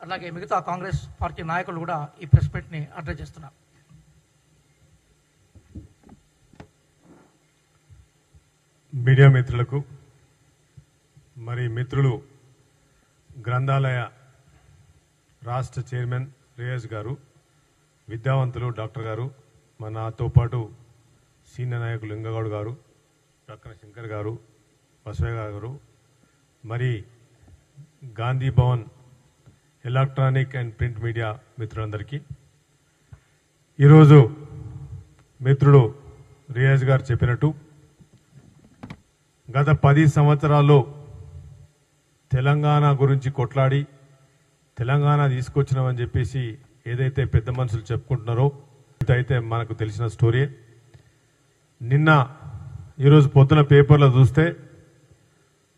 అలాగే మిగతా కాంగ్రెస్ పార్టీ నాయకులు కూడా ఈ ప్రెస్ మీట్ని అడ్రస్ చేస్తున్నారు. మీడియా మిత్రులకు మరి మిత్రులు గ్రంథాలయ రాష్ట్ర చైర్మన్ రియాజ్ గారు విద్యావంతులు డాక్టర్ గారు మన నాతో పాటు సీనియర్ నాయకులు లింగగౌడ్ గారు డాక్టర్ శంకర్ గారు బసవయ్య గారు మరి Gandhi Bhavan electronic and print media మిత్రులందరికీ. ఈరోజు మిత్రుడు రియాజ్ గారు చెప్పినట్టు గత పది సంవత్సరాల్లో తెలంగాణ గురించి కొట్లాడి తెలంగాణ తీసుకొచ్చినామని చెప్పేసి ఏదైతే పెద్ద మనుషులు చెప్పుకుంటున్నారో ఇదైతే మనకు తెలిసిన స్టోరీ. నిన్న ఈరోజు పొద్దున పేపర్లో చూస్తే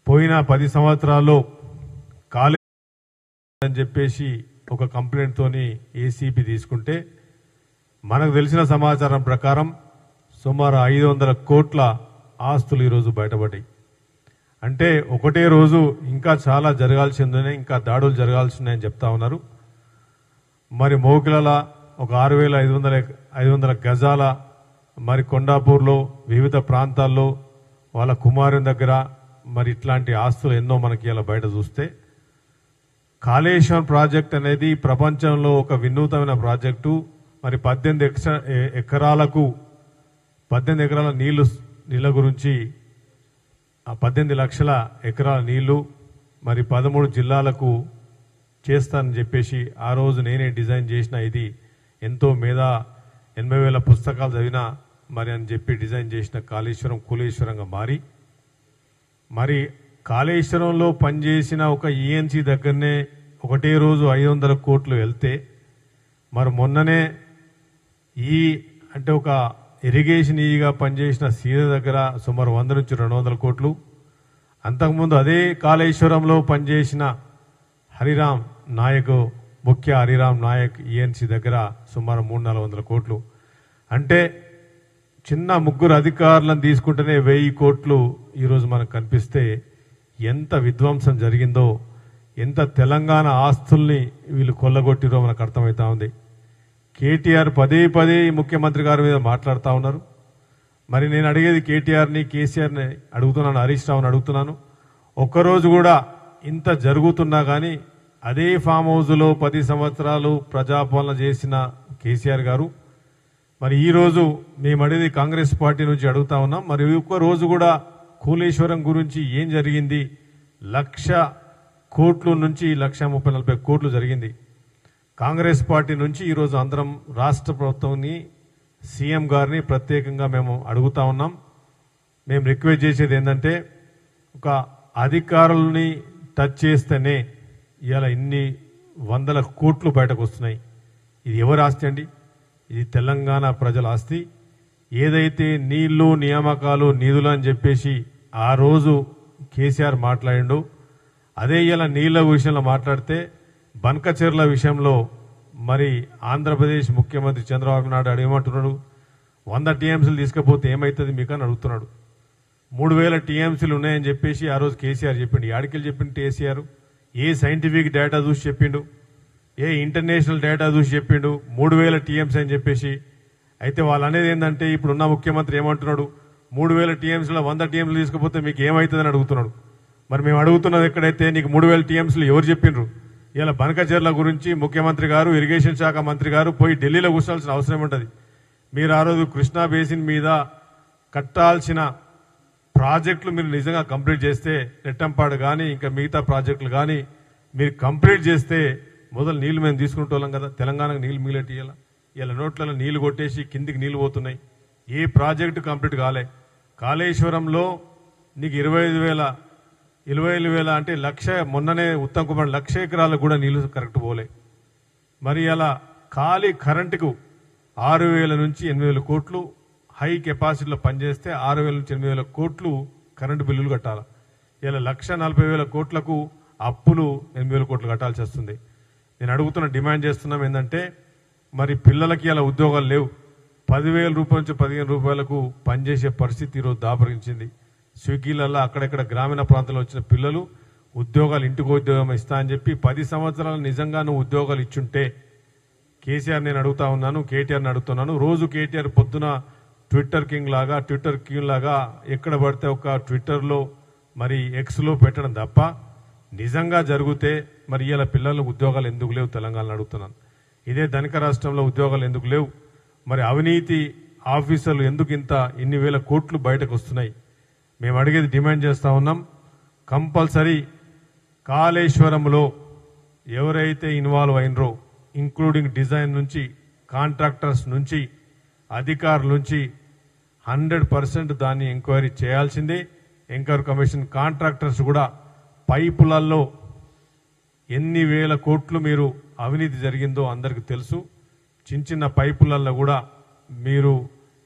పోయిన పది సంవత్సరాల్లో కాలే అని చెప్పేసి ఒక కంప్లైంట్ తోని ఏసీపీ తీసుకుంటే మనకు తెలిసిన సమాచారం ప్రకారం సుమారు ఐదు వందల కోట్ల ఆస్తులు ఈరోజు బయటపడ్డాయి. అంటే ఒకటే రోజు ఇంకా చాలా జరగాల్సి ఉందని ఇంకా దాడులు జరగాల్సి ఉన్నాయని చెప్తా ఉన్నారు. మరి మోకిలల ఒక ఆరు వేల ఐదు వందల ఐదు వందల గజాల మరి కొండాపూర్లో వివిధ ప్రాంతాల్లో వాళ్ళ కుమారుని దగ్గర మరి ఇట్లాంటి ఆస్తులు ఎన్నో మనకి ఇలా బయట చూస్తే కాళేశ్వరం ప్రాజెక్ట్ అనేది ప్రపంచంలో ఒక వినూతమైన ప్రాజెక్టు. మరి పద్దెనిమిది ఎక్స- ఎకరాలకు పద్దెనిమిది ఎకరాల నీళ్ళు నీళ్ళ గురించి పద్దెనిమిది లక్షల ఎకరాల నీళ్ళు మరి పదమూడు జిల్లాలకు చేస్తానని చెప్పేసి ఆ రోజు నేనే డిజైన్ చేసిన ఇది. ఎంతో మీద ఎనభై వేల పుస్తకాలు చదివినా మరి అని చెప్పి డిజైన్ చేసిన కాళేశ్వరం కులేశ్వరంగా మారి. మరి కాళేశ్వరంలో పనిచేసిన ఒక ఈఎన్సీ దగ్గరనే ఒకటే రోజు ఐదు వందల కోట్లు వెళ్తే మరి మొన్ననే ఈ అంటే ఒక ఇరిగేషన్ ఈగా పనిచేసిన సీద దగ్గర సుమారు వంద నుంచి రెండు వందల కోట్లు. అంతకుముందు అదే కాళేశ్వరంలో పనిచేసిన హరిరామ్ నాయక్ ముఖ్య హరిరామ్ నాయక్ ఈఎన్సీ దగ్గర సుమారు మూడు నాలుగు వందల కోట్లు. అంటే చిన్న ముగ్గురు అధికారులను తీసుకుంటేనే వెయ్యి కోట్లు ఈరోజు మనకు కనిపిస్తే ఎంత విధ్వంసం జరిగిందో ఎంత తెలంగాణ ఆస్తుల్ని వీళ్ళు కొల్లగొట్టిరో మనకు అర్థమవుతా ఉంది. కేటీఆర్ పదే పదే ముఖ్యమంత్రి గారి మీద మాట్లాడుతూ ఉన్నారు. మరి నేను అడిగేది కేటీఆర్ని కేసీఆర్ని అడుగుతున్నాను హరీష్ రావుని అడుగుతున్నాను. ఒక్కరోజు కూడా ఇంత జరుగుతున్నా కానీ అదే ఫామ్ హౌస్లో పది సంవత్సరాలు ప్రజాపాలన చేసిన కేసీఆర్ గారు మరి ఈరోజు మేము అడిగేది కాంగ్రెస్ పార్టీ నుంచి అడుగుతా ఉన్నాం. మరి ఒక్క రోజు కూడా కూలేశ్వరం గురించి ఏం జరిగింది? లక్ష కోట్ల నుంచి లక్ష ముప్పై నలభై కోట్లు జరిగింది. కాంగ్రెస్ పార్టీ నుంచి ఈరోజు అందరం రాష్ట్ర ప్రభుత్వాన్ని సీఎం గారిని ప్రత్యేకంగా మేము అడుగుతా ఉన్నాం. మేము రిక్వెస్ట్ చేసేది ఏంటంటే ఒక అధికారుల్ని టచ్ చేస్తేనే ఇలా ఇన్ని వందల కోట్లు బయటకు వస్తున్నాయి. ఇది ఎవరు ఆస్తి అండి? ఇది తెలంగాణ ప్రజల ఆస్తి. ఏదైతే నీళ్ళు నియామకాలు నిధులు అని చెప్పేసి ఆ రోజు కేసీఆర్ మాట్లాడిండు. అదే ఇలా నీళ్ళ విషయంలో మాట్లాడితే బనకచెర్ల విషయంలో మరి ఆంధ్రప్రదేశ్ ముఖ్యమంత్రి చంద్రబాబు నాయుడు అడిగమంటున్నాడు వంద టీఎంసీలు తీసుకపోతే ఏమవుతుంది మీకు అని అడుగుతున్నాడు. మూడు వేల టీఎంసీలు ఉన్నాయని చెప్పేసి ఆ రోజు కేసీఆర్ చెప్పిండు. యాడికెళ్ళి చెప్పిండు కేసీఆర్. ఏ సైంటిఫిక్ డేటా చూసి చెప్పిండు? ఏ ఇంటర్నేషనల్ డేటా చూసి చెప్పిండు? మూడు వేల టీఎంసీ అని చెప్పేసి. అయితే వాళ్ళు అనేది ఏంటంటే ఇప్పుడున్న ముఖ్యమంత్రి ఏమంటున్నాడు? మూడు వేల టీఎంసీలో వంద టీఎంసీలు తీసుకుపోతే మీకు ఏమవుతుందని అడుగుతున్నాడు. మరి మేము అడుగుతున్నది ఎక్కడైతే నీకు మూడు వేల టీఎంసీలు ఎవరు చెప్పిండ్రు ఇలా బనకచర్ల గురించి ముఖ్యమంత్రి గారు ఇరిగేషన్ శాఖ మంత్రి గారు పోయి ఢిల్లీలో కూర్చోాల్సిన అవసరం ఉంటుంది మీరు ఆ రోజు కృష్ణా బేసిన్ మీద కట్టాల్సిన ప్రాజెక్టులు మీరు నిజంగా కంప్లీట్ చేస్తే నెట్టంపాడు కానీ ఇంకా మిగతా ప్రాజెక్టులు కానీ మీరు కంప్లీట్ చేస్తే మొదలు నీళ్ళు మేము తీసుకుంటాం కదా. తెలంగాణకు నీళ్ళు మిగిలేటి ఇలా ఇలా నోట్లలో నీళ్ళు కొట్టేసి కిందికి నీళ్ళు పోతున్నాయి. ఏ ప్రాజెక్టు కంప్లీట్ కాలే. కాళేశ్వరంలో నీకు ఇరవై ఐదు వేల ఇరవై ఐదు వేల అంటే లక్ష మొన్ననే ఉత్తమ్ కుమార్ లక్ష ఎకరాలకు కూడా నీళ్ళు కరెక్ట్ పోలే. మరి అలా ఖాళీ కరెంటుకు ఆరు వేల నుంచి ఎనిమిది వేల కోట్లు హై కెపాసిటీలో పనిచేస్తే ఆరు వేల నుంచి ఎనిమిది వేల కోట్లు కరెంటు బిల్లులు కట్టాలి? ఇలా లక్ష నలభై వేల కోట్లకు అప్పులు ఎనిమిది వేల కోట్లు కట్టాల్సి వస్తుంది. నేను అడుగుతున్న డిమాండ్ చేస్తున్నాం ఏంటంటే మరి పిల్లలకి అలా ఉద్యోగాలు లేవు. పదివేల రూపాయల నుంచి పదిహేను రూపాయలకు పనిచేసే పరిస్థితి ఈరోజు దాపరించింది. స్విగ్గీలలో అక్కడెక్కడ గ్రామీణ ప్రాంతాల్లో వచ్చిన పిల్లలు ఉద్యోగాలు ఇంటికి ఉద్యోగం ఇస్తా అని చెప్పి పది సంవత్సరాలు నిజంగా నువ్వు ఉద్యోగాలు ఇచ్చుంటే కేసీఆర్ నేను అడుగుతా ఉన్నాను కేటీఆర్ని అడుగుతున్నాను. రోజు కేటీఆర్ పొద్దున ట్విట్టర్ కింగ్ లాగా ట్విట్టర్ కింగ్ లాగా ఎక్కడ పడితే ఒక ట్విట్టర్లో మరి ఎక్స్లో పెట్టడం తప్ప నిజంగా జరిగితే మరి ఇలా పిల్లలకు ఉద్యోగాలు ఎందుకు లేవు తెలంగాణలో అడుగుతున్నాను. ఇదే ధనిక రాష్ట్రంలో ఉద్యోగాలు ఎందుకు లేవు? మరి అవినీతి ఆఫీసర్లు ఎందుకు ఇంత ఇన్ని వేల కోట్లు బయటకు వస్తున్నాయి? మేము అడిగేది డిమాండ్ చేస్తా ఉన్నాం. కంపల్సరీ కాళేశ్వరంలో ఎవరైతే ఇన్వాల్వ్ అయినరో ఇంక్లూడింగ్ డిజైన్ నుంచి కాంట్రాక్టర్స్ నుంచి అధికారుల నుంచి హండ్రెడ్ పర్సెంట్ దాన్ని ఎంక్వైరీ చేయాల్సిందే. ఎంక్వైరీ కమిషన్ కాంట్రాక్టర్స్ కూడా పైపులలో ఎన్ని వేల కోట్లు మీరు అవినీతి జరిగిందో అందరికీ తెలుసు. చిన్న చిన్న పైపులలో కూడా మీరు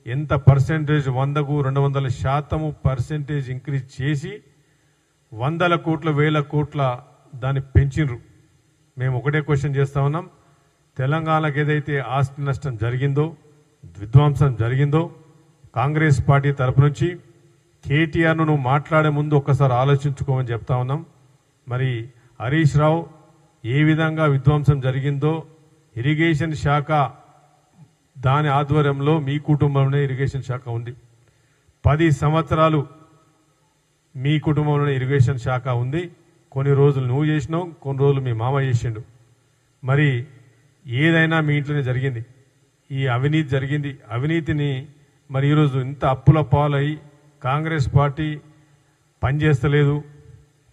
ఎంత పర్సెంటేజ్ వందకు రెండు వందల శాతము పర్సెంటేజ్ ఇంక్రీజ్ చేసి వందల కోట్ల వేల కోట్ల దాన్ని పెంచినరు మేము ఒకటే క్వశ్చన్ చేస్తా ఉన్నాం. తెలంగాణకు ఏదైతే ఆస్తి నష్టం జరిగిందో విధ్వంసం జరిగిందో కాంగ్రెస్ పార్టీ తరపు నుంచి కేటీఆర్ను నువ్వు మాట్లాడే ముందు ఒక్కసారి ఆలోచించుకోమని చెప్తా ఉన్నాం. మరి హరీష్ రావు ఏ విధంగా విధ్వంసం జరిగిందో ఇరిగేషన్ శాఖ దాని ఆధ్వర్యంలో మీ కుటుంబంలోనే ఇరిగేషన్ శాఖ ఉంది. పది సంవత్సరాలు మీ కుటుంబంలోనే ఇరిగేషన్ శాఖ ఉంది. కొన్ని రోజులు నువ్వు చేసినావు కొన్ని రోజులు మీ మామ చేసిండు. మరి ఏదైనా మీ ఇంట్లోనే జరిగింది. ఈ అవినీతి జరిగింది. అవినీతిని మరి ఈరోజు ఇంత అప్పుల పాలై కాంగ్రెస్ పార్టీ పనిచేస్తలేదు.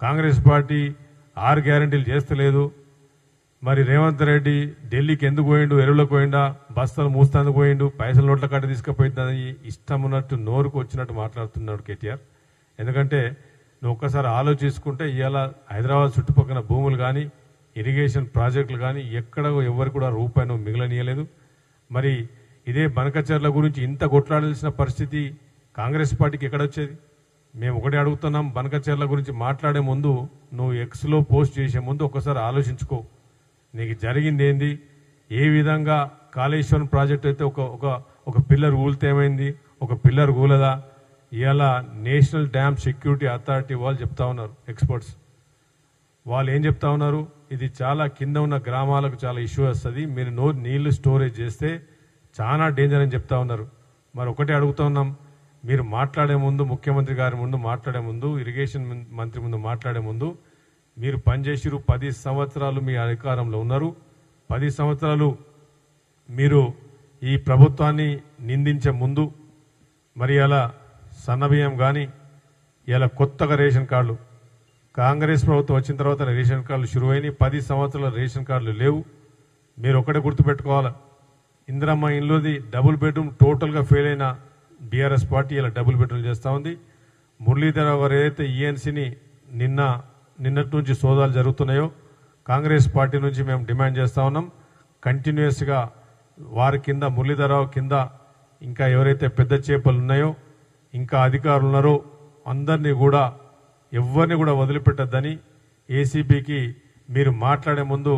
కాంగ్రెస్ పార్టీ ఆరు గ్యారంటీలు చేస్తలేదు. మరి రేవంత్ రెడ్డి ఢిల్లీకి ఎందుకు పోయిండు? ఎరువులకు పోయిండా? బస్తాలు మూస్తాందుకు పోయిండు? పైసలు నోట్ల కట్ట తీసుకుపోయిందని ఇష్టం ఉన్నట్టు నోరుకు వచ్చినట్టు మాట్లాడుతున్నాడు కేటీఆర్. ఎందుకంటే నువ్వు ఒక్కసారి ఆలోచించుకుంటే ఇవాళ హైదరాబాద్ చుట్టుపక్కల భూములు కానీ ఇరిగేషన్ ప్రాజెక్టులు కానీ ఎక్కడ ఎవరు కూడా రూపాయి నువ్వు మిగలనీయలేదు. మరి ఇదే బనకచర్ల గురించి ఇంత కొట్లాడాల్సిన పరిస్థితి కాంగ్రెస్ పార్టీకి ఎక్కడొచ్చేది? మేము ఒకటే అడుగుతున్నాం బనకచర్ల గురించి మాట్లాడే ముందు నువ్వు ఎక్స్లో పోస్ట్ చేసే ముందు ఒకసారి ఆలోచించుకో. నీకు జరిగింది ఏంది ఏ విధంగా కాళేశ్వరం ప్రాజెక్ట్ అయితే ఒక ఒక ఒక పిల్లర్ ఊలితే ఏమైంది? ఒక పిల్లర్ ఊలదా? ఇవాళ నేషనల్ డ్యామ్ సెక్యూరిటీ అథారిటీ వాళ్ళు చెప్తా ఉన్నారు ఎక్స్పర్ట్స్. వాళ్ళు ఏం చెప్తా ఉన్నారు? ఇది చాలా కింద ఉన్న గ్రామాలకు చాలా ఇష్యూ వస్తుంది. మీరు నో నీళ్ళు స్టోరేజ్ చేస్తే చాలా డేంజర్ అని చెప్తా ఉన్నారు. మరి ఒకటే అడుగుతా ఉన్నాం. మీరు మాట్లాడే ముందు ముఖ్యమంత్రి గారి ముందు మాట్లాడే ముందు ఇరిగేషన్ మంత్రి ముందు మాట్లాడే ముందు మీరు పనిచేసిరు పది సంవత్సరాలు మీ అధికారంలో ఉన్నారు. పది సంవత్సరాలు మీరు ఈ ప్రభుత్వాన్ని నిందించే ముందు మరి అలా సన్నబియ్యం కానీ ఇలా కొత్తగా రేషన్ కార్డులు కాంగ్రెస్ ప్రభుత్వం వచ్చిన తర్వాత రేషన్ కార్డులు షురువైనాయి పది సంవత్సరాల రేషన్ కార్డులు లేవు. మీరు ఒకటే గుర్తుపెట్టుకోవాలి? ఇందిరమ్మ ఇంట్లోది డబుల్ బెడ్రూమ్ టోటల్గా ఫెయిల్ అయిన బీఆర్ఎస్ పార్టీ ఇలా డబుల్ బెడ్రూమ్ చేస్తూ ఉంది. మురళీధర్ గారు ఏదైతే ఈఎన్సీని నిన్న నిన్నటి నుంచి సోదాలు జరుగుతున్నాయో కాంగ్రెస్ పార్టీ నుంచి మేము డిమాండ్ చేస్తా ఉన్నాం. కంటిన్యూస్గా వారి కింద మురళీధరరావు కింద ఇంకా ఎవరైతే పెద్ద చేపలు ఉన్నాయో ఇంకా అధికారులు ఉన్నారో అందరినీ కూడా ఎవరిని కూడా వదిలిపెట్టద్దని ఏసీబీకి మీరు మాట్లాడే ముందు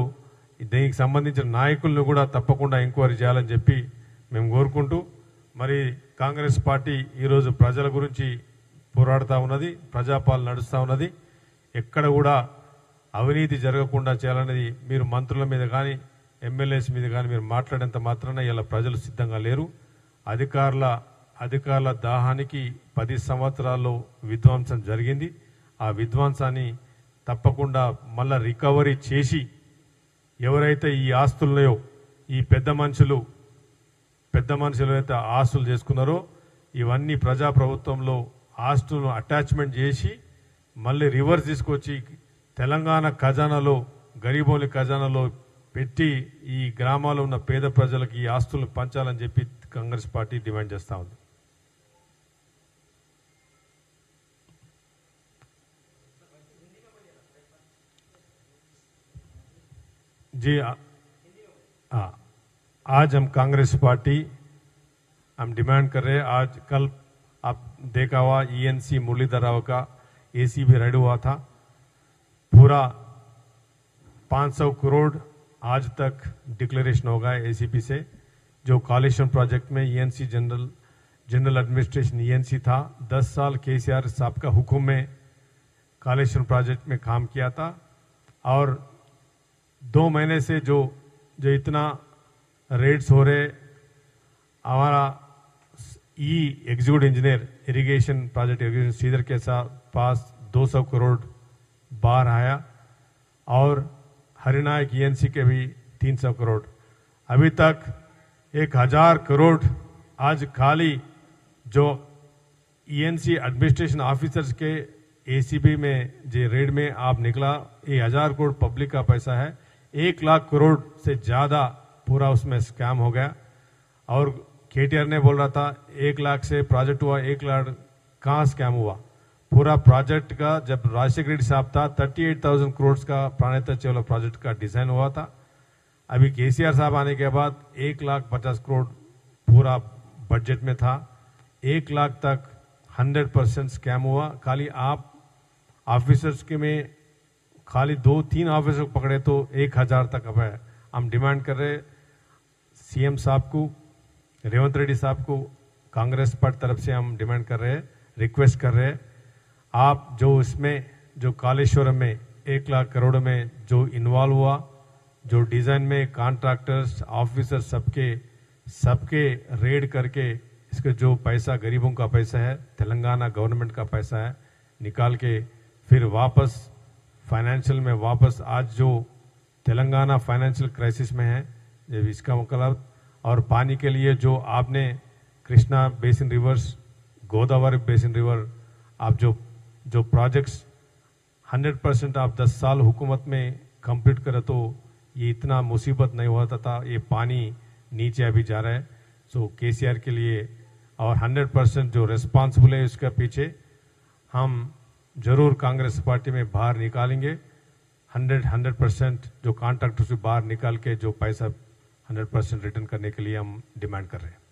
దీనికి సంబంధించిన నాయకులను కూడా తప్పకుండా ఎంక్వైరీ చేయాలని చెప్పి మేము కోరుకుంటూ మరి కాంగ్రెస్ పార్టీ ఈరోజు ప్రజల గురించి పోరాడుతూ ఉన్నది ప్రజాపాలన నడుస్తూ ఉన్నది. ఎక్కడ కూడా అవినీతి జరగకుండా చేయాలనేది మీరు మంత్రుల మీద కానీ ఎమ్మెల్యేస్ మీద కానీ మీరు మాట్లాడేంత మాత్రాన ఇలా ప్రజలు సిద్ధంగా లేరు. అధికారుల అధికారుల దాహానికి పది సంవత్సరాల్లో విధ్వంసం జరిగింది. ఆ విధ్వంసాన్ని తప్పకుండా మళ్ళా రికవరీ చేసి ఎవరైతే ఈ ఆస్తులున్నాయో ఈ పెద్ద మనుషులు పెద్ద మనుషులు అయితే ఆస్తులు చేసుకున్నారో ఇవన్నీ ప్రజా ప్రభుత్వంలో ఆస్తులను అటాచ్మెంట్ చేసి మళ్ళీ రివర్స్ తీసుకొచ్చి తెలంగాణ ఖజానాలో గరీబోలి ఖజానాలో పెట్టి ఈ గ్రామాల్లో ఉన్న పేద ప్రజలకు ఈ ఆస్తులను పంచాలని చెప్పి కాంగ్రెస్ పార్టీ డిమాండ్ చేస్తా ఉంది जी आ, आ, आज हम कांग्रेस पार्टी हम डिमांड कर रहे हैं आज कल आप देखा हुआ ईएनसी मुरलीधर राव का एसी भी रेड हुआ था। पूरा 500 करोड़ आज तक डिक्लेरेशन होगा एसीपी से, जो कालेश्वर प्रोजेक्ट में ENC general general administration ENC था। 10 साल केसीआर साहब का हुक्म में कालेश्वर प्रोजेक्ट में काम किया था। और दो महीने से जो जो इतना रेट्स हो रहे, हमारा E executive engineer irrigation project irrigation सीधर के साथ पास 200 करोड़ बाहर आया और हरिनायक ईएनसी के भी 300 करोड़। अभी तक एक हज़ार करोड़ आज खाली जो ईएनसी एडमिनिस्ट्रेशन ऑफिसर्स के एसीबी में, जो रेड में आप निकला, ये हज़ार करोड़ पब्लिक का पैसा है। एक लाख करोड़ से ज़्यादा पूरा उसमें स्कैम हो गया। और केटीआर ने बोल रहा था, एक लाख से प्रोजेक्ट हुआ, एक लाख कहाँ स्कैम हुआ? पूरा प्रोजेक्ट का जब राजशेखर रेड्डी साहब था थर्टी एट थाउज़ेंड करोड़ का प्राणिता चेवला प्रोजेक्ट का डिज़ाइन हुआ था। अभी केसीआर साहब आने के बाद एक लाख पचास करोड़ पूरा बजट में था। एक लाख तक हंड्रेड परसेंट स्कैम हुआ। खाली आप ऑफिसर्स के में खाली दो तीन ऑफिसर को पकड़े तो एक हज़ार तक अब है। हम डिमांड कर रहे सीएम साहब को रेवंत रेड्डी साहब को कांग्रेस पार्टी तरफ़ से हम डिमांड कर रहे हैं, रिक्वेस्ट कर रहे हैं। आप जो इसमें, जो कालेश्वरम में एक लाख करोड़ में जो इन्वॉल्व हुआ, जो डिज़ाइन में कॉन्ट्रैक्टर्स ऑफिसर सबके सबके रेड करके इसके जो पैसा, गरीबों का पैसा है, तेलंगाना गवर्नमेंट का पैसा है, निकाल के फिर वापस फाइनेंशियल में वापस आज जो तेलंगाना फाइनेंशियल क्राइसिस में है, जब इसका मतलब और पानी के लिए जो आपने Krishna basin rivers, Godavari basin river, आप जो जो प्रोजेक्ट्स 100 परसेंट आप 10 साल हुकूमत में कंप्लीट करे तो ये इतना मुसीबत नहीं हुआ था ये पानी नीचे अभी जा रहा है। सो केसीआर के लिए और 100 परसेंट जो रिस्पॉन्सिबल है उसके पीछे, हम ज़रूर कांग्रेस पार्टी में बाहर निकालेंगे। 100 100 परसेंट जो कॉन्ट्रैक्टर से बाहर निकाल के जो पैसा 100 परसेंट रिटर्न करने के लिए हम डिमांड कर रहे हैं।